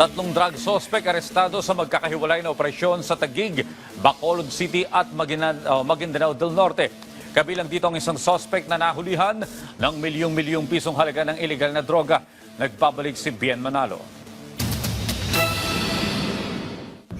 Tatlong drug suspect arestado sa magkakahiwalay na operasyon sa Taguig, Bacolod City at Maguindanao del Norte. Kabilang dito ang isang suspect na nahulihan ng milyong-milyong pisong halaga ng ilegal na droga. Nagbabalik si Bien Manalo.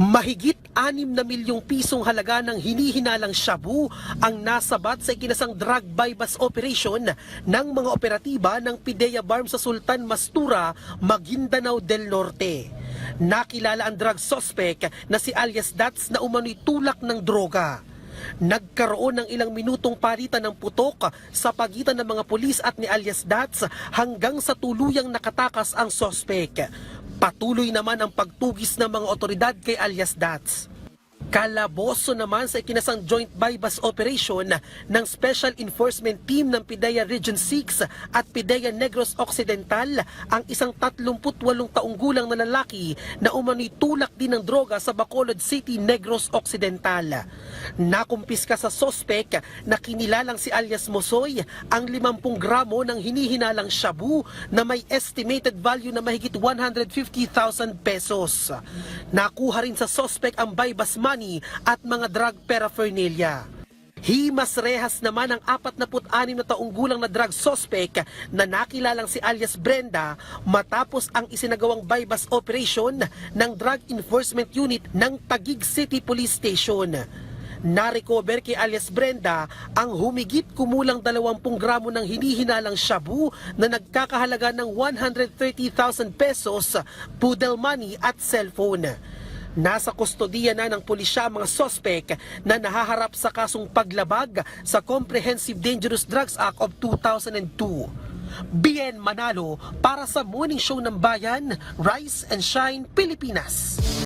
Mahigit 6 na milyong pisong halaga ng hinihinalang shabu ang nasabat sa ikinasang drug bypass operation ng mga operatiba ng Pidea Barm sa Sultan Mastura, Maguindanao del Norte. Nakilala ang drug suspect na si alias Dats na umano'y tulak ng droga. Nagkaroon ng ilang minutong palitan ng putok sa pagitan ng mga pulis at ni alias Dats hanggang sa tuluyang nakatakas ang sospek. Patuloy naman ang pagtugis ng mga otoridad kay alias Dats. Kalaboso naman sa ikinasang joint bypass operation ng Special Enforcement Team ng PIDEA Region 6 at PIDEA Negros Occidental ang isang 38 taong gulang na lalaki na umano'y tulak din ng droga sa Bacolod City, Negros Occidental. Nakumpiska sa sospek na kinilalang si alias Mosoy ang 50 gramo ng hinihinalang shabu na may estimated value na mahigit 150,000 pesos. Nakuha rin sa sospek ang bypass money at mga drug paraphernalia. Himas rehas naman ang 46 na taong gulang na drug suspect na nakilalang si alias Brenda matapos ang isinagawang bypass operation ng Drug Enforcement Unit ng Taguig City Police Station. Narecover kay alias Brenda ang humigit kumulang 20 gramo ng hinihinalang shabu na nagkakahalaga ng 130,000 pesos, poodle money at cellphone. Nasa kustodiya na ng pulisya mga sospek na nahaharap sa kasong paglabag sa Comprehensive Dangerous Drugs Act of 2002. Bien Manalo para sa Morning Show ng Bayan, Rise and Shine, Pilipinas.